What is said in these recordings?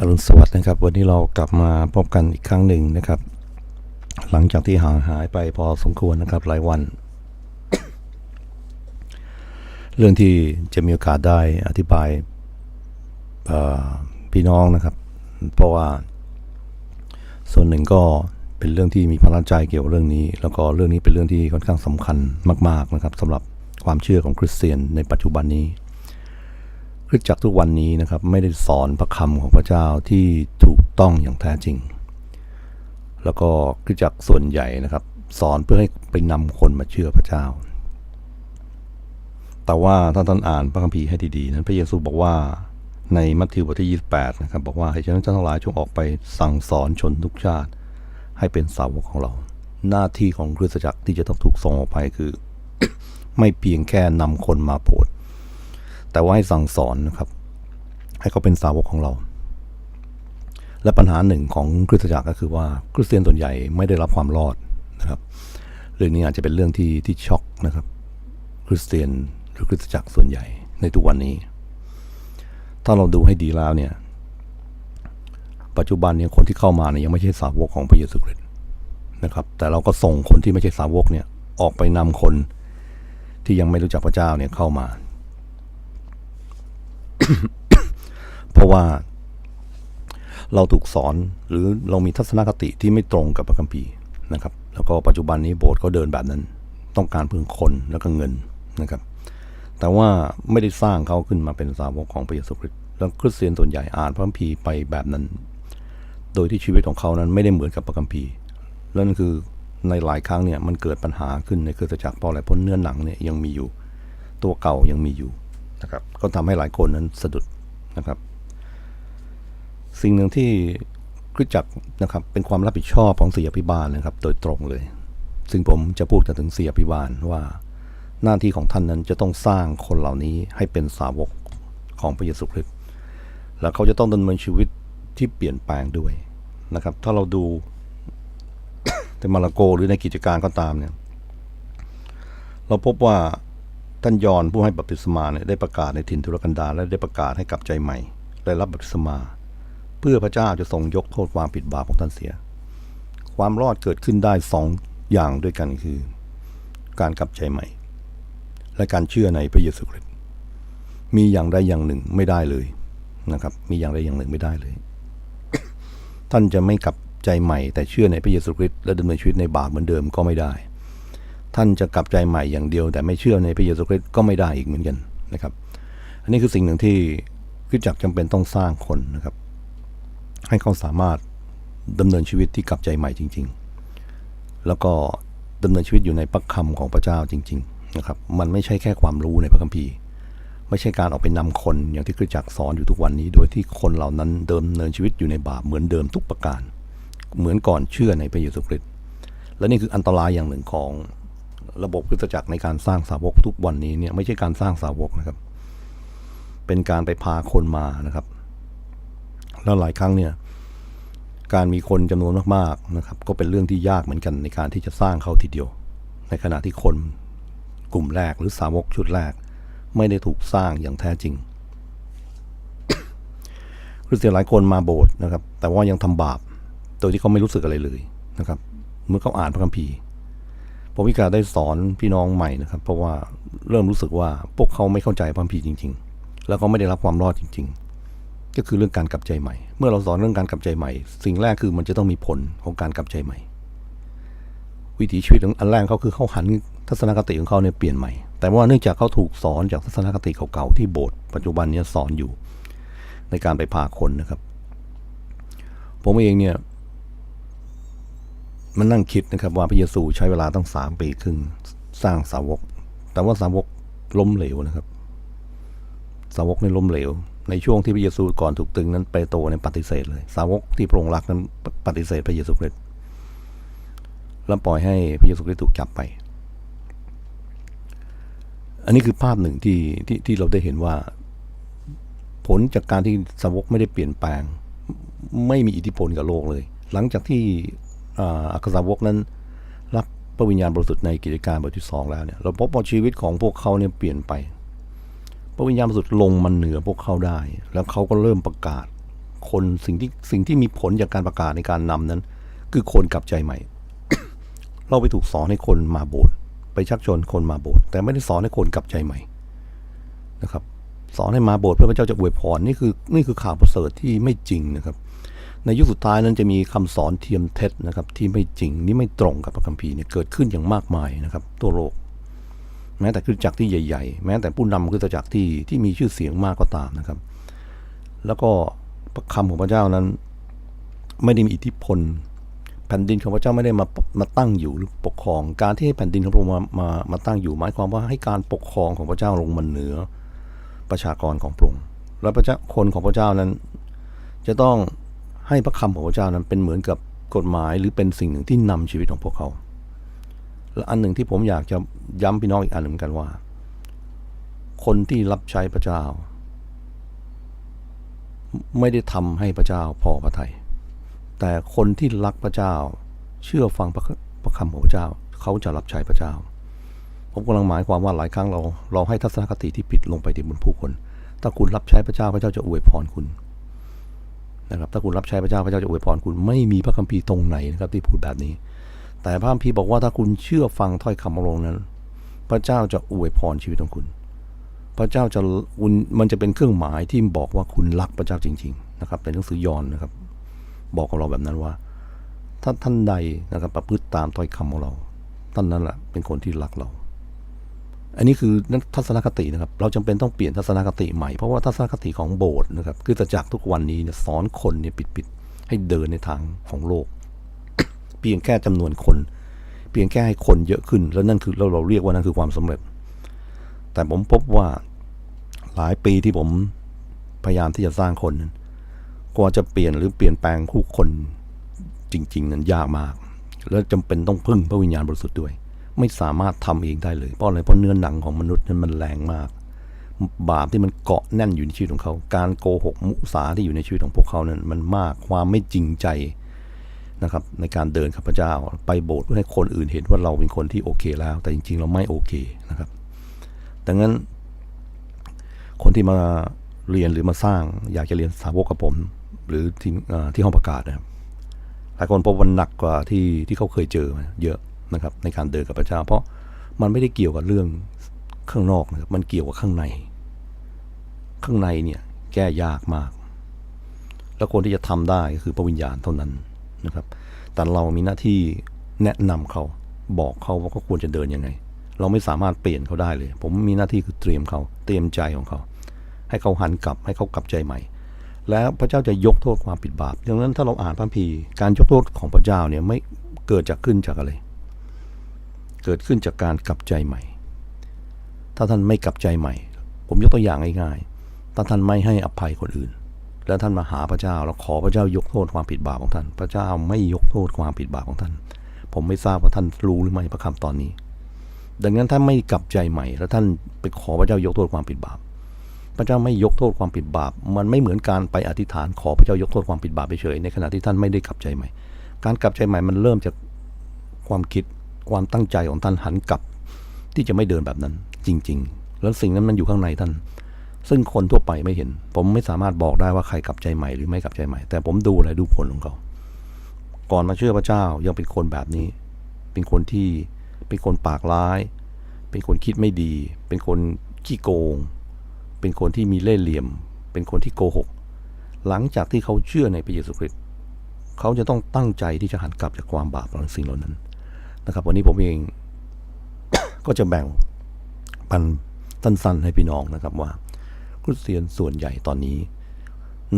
อรุณสวัสดิ์นะครับ วันนี้เรากลับมาพบกันอีกครั้งหนึ่งนะครับ หลังจากที่ห่างหายไปพอสมควรนะครับหลายวัน เรื่องที่จะมีโอกาสได้อธิบายพี่น้องนะครับ เพราะว่าส่วนหนึ่งก็เป็นเรื่องที่มีพลังใจเกี่ยวกับเรื่องนี้ แล้วก็เรื่องนี้เป็นเรื่องที่ค่อนข้างสำคัญมาก ๆนะครับสำหรับความเชื่อของคริสเตียนในปัจจุบันนี้ คริสตจักรทุกวันนี้นะครับไม่ได้สอนพระคำของพระเจ้าที่ถูกต้องอย่างแท้จริง แล้วก็คริสตจักรส่วนใหญ่นะครับ สอนเพื่อให้ไปนำคนมาเชื่อพระเจ้า แต่ว่าถ้าท่านอ่านพระคัมภีร์ให้ดีๆนั้นพระเยซูบอกว่าในมัทธิวบทที่ 28 นะครับ บอกว่าให้ฉะนั้นท่านทั้งหลายจงออกไปสั่งสอนชนทุกชาติ ให้เป็นสาวกของเรา หน้าที่ของคริสตจักรที่จะต้องถูกส่งออกไปคือ ไม่เพียงแค่นำคนมาโปรด แต่ว่าให้สั่งสอนนะครับ ให้เขาเป็นสาวกของเรา และปัญหาหนึ่งของคริสตจักรก็คือว่าคริสเตียนส่วนใหญ่ไม่ได้รับความรอดนะครับ เรื่องนี้อาจจะเป็นเรื่องที่ที่ช็อกนะครับ คริสเตียนหรือคริสตจักรส่วนใหญ่ในทุกวันนี้ ถ้าเราดูให้ดีแล้วเนี่ย ปัจจุบันเนี่ยคนที่เข้ามาเนี่ยยังไม่ใช่สาวกของพระเยซูคริสต์นะครับ แต่เราก็ส่งคนที่ไม่ใช่สาวกเนี่ยออกไปนำคนที่ยังไม่รู้จักพระเจ้าเนี่ยเข้ามา เพราะว่าเราถูกสอนหรือเรามีทัศนคติที่ไม่ตรงกับพระคัมภีร์นะครับ แล้วก็ปัจจุบันนี้โบสถ์เขาเดินแบบนั้น ต้องการเพื่อคนแล้วก็เงินนะครับ แต่ว่าไม่ได้สร้างเขาขึ้นมาเป็นสาวกของพระเยซูคริสต์แล้วคริสเตียนส่วนใหญ่อ่านพระคัมภีร์ไปแบบนั้น โดยที่ชีวิตของเขานั้นไม่ได้เหมือนกับพระคัมภีร์แล้วนั่นคือในหลายครั้งเนี่ยมันเกิดปัญหาขึ้นในคริสตจักรเพราะอะไรเพราะเนื้อหนังเนี่ยยังมีอยู่ ตัวเก่ายังมีอยู่ นะครับ ก็ทำให้หลายคนนั้นสะดุดนะครับ สิ่งหนึ่งที่คริสจักรนะครับ เป็นความรับผิดชอบของศิยพิบาลนะครับ โดยตรงเลย ซึ่งผมจะพูดกันถึงศิยพิบาลว่าหน้าที่ของท่านนั้นจะต้องสร้างคนเหล่านี้ให้เป็นสาวกของพระเยซูคริสต์แล้วเขาจะต้องดำเนินชีวิตที่เปลี่ยนแปลงด้วยนะครับ ถ้าเราดูในมาระโกหรือในกิจการก็ตามเนี่ย เราพบว่า ท่านยอนผู้ให้บัพติศมาเนี่ยได้ประกาศในถิ่นทุรกันดารและได้ประกาศให้กลับใจใหม่ได้รับบัพติศมา เพื่อพระเจ้าจะทรงยกโทษความผิดบาปของท่านเสีย ความรอดเกิดขึ้นได้สองอย่างด้วยกันคือ การกลับใจใหม่ และการเชื่อในพระเยซูคริสต์มีอย่างใดอย่างหนึ่งไม่ได้เลยนะครับ มีอย่างใดอย่างหนึ่งไม่ได้เลย ท่านจะไม่กลับใจใหม่แต่เชื่อในพระเยซูคริสต์และดำเนินชีวิตในบาปเหมือนเดิมก็ไม่ได้ ท่านจะกลับใจใหม่อย่างเดียว แต่ไม่เชื่อในพระเยซูคริสต์ก็ไม่ได้อีกเหมือนกันนะครับ อันนี้คือสิ่งหนึ่งที่คริสตจักรจำเป็นต้องสร้างคนนะครับ ให้เขาสามารถดำเนินชีวิตที่กลับใจใหม่จริง ๆ แล้วก็ดำเนินชีวิตอยู่ในพระคำของพระเจ้าจริง ๆ นะครับ มันไม่ใช่แค่ความรู้ในพระคัมภีร์ ไม่ใช่การออกไปนำคนอย่างที่คริสตจักรสอนอยู่ทุกวันนี้ โดยที่คนเหล่านั้นเดิมเนินชีวิตอยู่ในบาปเหมือนเดิมทุกประการ เหมือนก่อนเชื่อในพระเยซูคริสต์และนี่คืออันตรายอย่างหนึ่งของ ระบบคริสตจักรในการสร้างสาวกทุกวันนี้เนี่ยไม่ใช่การสร้างสาวกนะครับ เป็นการไปพาคนมานะครับ แล้วหลายครั้งเนี่ย การมีคนจำนวนมากๆนะครับ ก็เป็นเรื่องที่ยากเหมือนกันในการที่จะสร้างเขาทีเดียว ในขณะที่คนกลุ่มแรกหรือสาวกชุดแรก ไม่ได้ถูกสร้างอย่างแท้จริงคริสเตียนหลายคนมาโบสถ์นะครับ แต่ว่ายังทำบาป โดยที่เขาไม่รู้สึกอะไรเลยนะครับ เมื่อเขาอ่านพระคัมภีร์ ผมวิกาได้สอนพี่น้องใหม่นะครับ เพราะว่าเริ่มรู้สึกว่าพวกเขาไม่เข้าใจพระคัมภีร์จริง ๆ แล้วก็ไม่ได้รับความรอดจริง ๆ ก็คือเรื่องการกลับใจใหม่ เมื่อเราสอนเรื่องการกลับใจใหม่ สิ่งแรกคือมันจะต้องมีผลของการกลับใจใหม่ วิถีชีวิตของอันแรกเขาคือเขาหันทัศนคติของเขาเนี่ยเปลี่ยนใหม่ แต่ว่าเนื่องจากเขาถูกสอนจากทัศนคติเก่าๆที่โบสถ์ปัจจุบันเนี้สอนอยู่ ในการไปพาคนนะครับ ผมเองเนี่ย มันนั่งคิดนะครับว่าพระเยซูใช้เวลาตั้งสามปีครึ่งสร้างสาวก แต่ว่าสาวกล้มเหลวนะครับ สาวกในล้มเหลว ในช่วงที่พระเยซูก่อนถูกตึงนั้นเปโตรเนี่ยปฏิเสธเลย สาวกที่พระองค์รักนั้นปฏิเสธพระเยซูคริสต์แล้วปล่อยให้พระเยซูคริสต์ถูกจับไป อันนี้คือภาพหนึ่งที่ที่ที่เราได้เห็นว่า ผลจากการที่สาวกไม่ได้เปลี่ยนแปลง ไม่มีอิทธิพลกับโลกเลย หลังจากที่ อักษาวกนั้นรับพระวิญญาณบริสุทธิ์ในกิจการบทที่สองแล้วเนี่ยเราพบว่าชีวิตของพวกเขาเนี่ยเปลี่ยนไป พระวิญญาณบริสุทธิ์ลงมันเหนือพวกเขาได้ แล้วเขาก็เริ่มประกาศ คนสิ่งที่สิ่งที่มีผลจากการประกาศในการนำนั้น คือคนกลับใจใหม่ เราไปถูกสอนให้คนมาโบสถ์ไปชักชวนคนมาโบสถ์แต่ไม่ได้สอนให้คนกลับใจใหม่นะครับ สอนให้มาโบสถ์เพื่อพระเจ้าจะอวยพรนี่คือนี่คือข่าวประเสริฐที่ไม่จริงนะครับ ในยุคสุดท้ายนั้นจะมีคำสอนเทียมเท็จนะครับที่ไม่จริงนี่ไม่ตรงกับพระคัมภีร์เนี่ยเกิดขึ้นอย่างมากมายนะครับตัวโลก แม้แต่คริสตจักรที่ใหญ่ ๆ แม้แต่ผู้นำคริสตจักรที่ที่มีชื่อเสียงมากก็ตามนะครับ แล้วก็พระคำของพระเจ้านั้น ไม่ได้มีอิทธิพล แผ่นดินของพระเจ้าไม่ได้มามาตั้งอยู่หรือปกครอง การที่ให้แผ่นดินของพระองค์มามามาตั้งอยู่ หมายความว่าให้การปกครองของพระเจ้าลงมาเหนือประชากรของพระองค์และพระเจ้าคนของพระเจ้านั้น จะต้อง ให้พระคำของพระเจ้านั้นเป็นเหมือนกับกฎหมายหรือเป็นสิ่งหนึ่งที่นำชีวิตของพวกเขา และอันหนึ่งที่ผมอยากจะย้ำพี่น้องอีกอันหนึ่งกันว่า คนที่รับใช้พระเจ้า ไม่ได้ทำให้พระเจ้าพอพระทยัยแต่คนที่รักพระเจ้า เชื่อฟังพระพระคำของพระเจ้า เขาจะรับใช้พระเจ้า ผมกำลังหมายความว่าหลายครั้งเราเราให้ทัศนคติที่ผิดลงไปในบนผู้คน ถ้าคุณรับใช้พระเจ้าพระเจ้าจะอวยพรคุณ นะครับถ้าคุณรับใช้พระเจ้าพระเจ้าจะอวยพรคุณไม่มีพระคัมภีร์ตรงไหนนะครับที่พูดแบบนี้ แต่พระคัมภีร์บอกว่าถ้าคุณเชื่อฟังถ้อยคำของพระองค์นั้น พระเจ้าจะอวยพรชีวิตของคุณ พระเจ้าจะคุณมันจะเป็นเครื่องหมายที่บอกว่าคุณรักพระเจ้าจริง ๆ นะครับเป็นหนังสือยอห์นนะครับ บอกกับเราแบบนั้นว่า ถ้าท่านใดนะครับประพฤติตามถ้อยคำของเรา ท่านนั้นแหละเป็นคนที่รักเรา อันนี้คือทัศนคตินะครับ เราจำเป็นต้องเปลี่ยนทัศนคติใหม่ เพราะว่าทัศนคติของโบสถ์นะครับคือจากทุกวันนี้เนี่ยสอนคนเนี่ยปิดๆให้เดินในทางของโลก เพียงแค่จำนวนคน เพียงแค่ให้คนเยอะขึ้น แล้วนั่นคือเราเราเรียกว่านั่นคือความสำเร็จ แต่ผมพบว่าหลายปีที่ผมพยายามที่จะสร้างคนนั้นกว่าจะเปลี่ยนหรือเปลี่ยนแปลงคู่คนจริง ๆ นั้นยากมาก แล้วจำเป็นต้องพึ่งพระวิญญาณบริสุทธิ์ด้วย ไม่สามารถทำเองได้เลยเพราะอะไรเพราะเนื้อหนังของมนุษย์นั้นมันแรงมาก บาปที่มันเกาะแน่นอยู่ในชีวิตของเขา การโกหกมุสาที่อยู่ในชีวิตของพวกเขานั้นมันมากความไม่จริงใจนะครับ ในการเดินกับพระเจ้าไปโบสถ์เพื่อให้คนอื่นเห็นว่าเราเป็นคนที่โอเคแล้ว แต่จริง ๆ เราไม่โอเคนะครับดังนั้น คนที่มาเรียนหรือมาสร้าง อยากจะเรียนสาวกกับผม หรือที่ที่ห้องประกาศนะครับหลายคนพบวันหนักกว่าที่ที่เขาเคยเจอเยอะ นะครับในการเดินกับพระเจ้า เพราะมันไม่ได้เกี่ยวกับเรื่องข้างนอกนะครับมันเกี่ยวกับข้างใน ข้างในเนี่ยแก้ยากมาก แล้วคนที่จะทำได้ก็คือพระวิญญาณเท่านั้นนะครับ แต่เรามีหน้าที่แนะนำเขาบอกเขาว่าเขาควรจะเดินยังไง เราไม่สามารถเปลี่ยนเขาได้เลย ผมมีหน้าที่คือเตรียมเขาเตรียมใจของเขา ให้เขาหันกลับให้เขากลับใจใหม่ แล้วพระเจ้าจะยกโทษความผิดบาปดังนั้นถ้าเราอ่านพระคัมภีร์การยกโทษของพระเจ้าเนี่ยไม่เกิดจากขึ้นจากอะไร เกิดขึ้นจากการกลับใจใหม่ ถ้าท่านไม่กลับใจใหม่ ผมยกตัวอย่างง่ายๆ ถ้าท่านไม่ให้อภัยคนอื่น แล้วท่านมาหาพระเจ้าแล้วขอพระเจ้ายกโทษความผิดบาปของท่าน พระเจ้าไม่ยกโทษความผิดบาปของท่าน ผมไม่ทราบว่าท่านรู้หรือไม่พระคำตอนนี้ ดังนั้นถ้าไม่กลับใจใหม่ แล้วท่านไปขอพระเจ้ายกโทษความผิดบาป พระเจ้าไม่ยกโทษความผิดบาป มันไม่เหมือนการไปอธิษฐานขอพระเจ้ายกโทษความผิดบาปไปเฉยในขณะที่ท่านไม่ได้กลับใจใหม่ การกลับใจใหม่มันเริ่มจากความคิด ความตั้งใจของท่านหันกลับ ที่จะไม่เดินแบบนั้น จริง ๆ แล้วสิ่งนั้นมันอยู่ข้างในท่าน ซึ่งคนทั่วไปไม่เห็น ผมไม่สามารถบอกได้ว่าใครกลับใจใหม่หรือไม่กลับใจใหม่ แต่ผมดูอะไรดูผลของเขา ก่อนมาเชื่อพระเจ้ายังเป็นคนแบบนี้ เป็นคนที่เป็นคนปากร้าย เป็นคนคิดไม่ดี เป็นคนขี้โกง เป็นคนที่มีเล่ห์เหลี่ยม เป็นคนที่โกหก หลังจากที่เขาเชื่อในพระเยซูคริสต์เขาจะต้องตั้งใจที่จะหันกลับจากความบาปของสิ่งเหล่านั้น นะครับ วันนี้ผมเอง ก็จะแบ่งปันสั้น ๆ ให้พี่น้องนะครับว่าคริสเตียนส่วนใหญ่ตอนนี้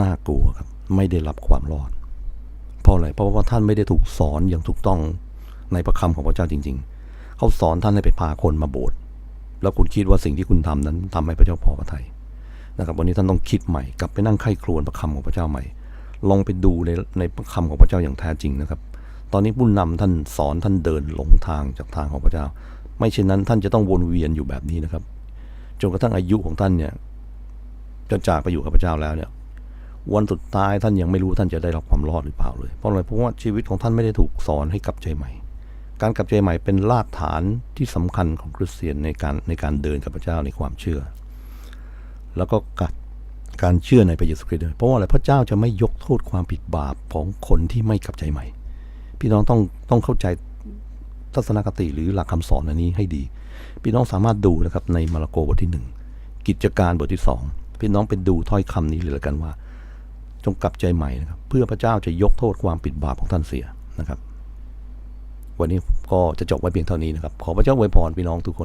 น่ากลัวครับ ไม่ได้รับความรอด เพราะอะไรเพราะว่าท่านไม่ได้ถูกสอนอย่างถูกต้องในพระคำของพระเจ้าจริง ๆ เขาสอนท่านให้ไปพาคนมาโบสถ์แล้วคุณคิดว่าสิ่งที่คุณทำนั้นทำให้พระเจ้าพอพระทัยนะครับ วันนี้ท่านต้องคิดใหม่กลับไปนั่งไข้ครวญพระคำของพระเจ้าใหม่ ลองไปดูในในพระคำของพระเจ้าอย่างแท้จริงนะครับ ตอนนี้ผู้นำท่านสอนท่านเดินหลงทางจากทางของพระเจ้า ไม่เช่นนั้นท่านจะต้องวนเวียนอยู่แบบนี้นะครับ จนกระทั่งอายุของท่านเนี่ยจะจากไปอยู่กับพระเจ้าแล้วเนี่ย วันสุดท้ายท่านยังไม่รู้ท่านจะได้รับความรอดหรือเปล่าเลย เพราะอะไรเพราะว่าชีวิตของท่านไม่ได้ถูกสอนให้กลับใจใหม่ การกลับใจใหม่เป็นรากฐานที่สำคัญของคริสเตียนในการในการเดินกับพระเจ้าในความเชื่อ แล้วก็กัดการเชื่อในพระเยซูคริสต์เพราะว่าอะไรพระเจ้าจะไม่ยกโทษความผิดบาปของคนที่ไม่กลับใจใหม่ พี่น้องต้องต้องเข้าใจทัศนคติหรือหลักคำสอนอันนี้ให้ดี พี่น้องสามารถดูนะครับในมาระโกบทที่หนึ่งกิจการบทที่สองพี่น้องไปดูถ้อยคำนี้เลยละกันว่า จงกลับใจใหม่นะครับ เพื่อพระเจ้าจะยกโทษความผิดบาปของท่านเสียนะครับ วันนี้ก็จะจบไว้เพียงเท่านี้นะครับ ขอพระเจ้าอวยพรพี่น้องทุกคน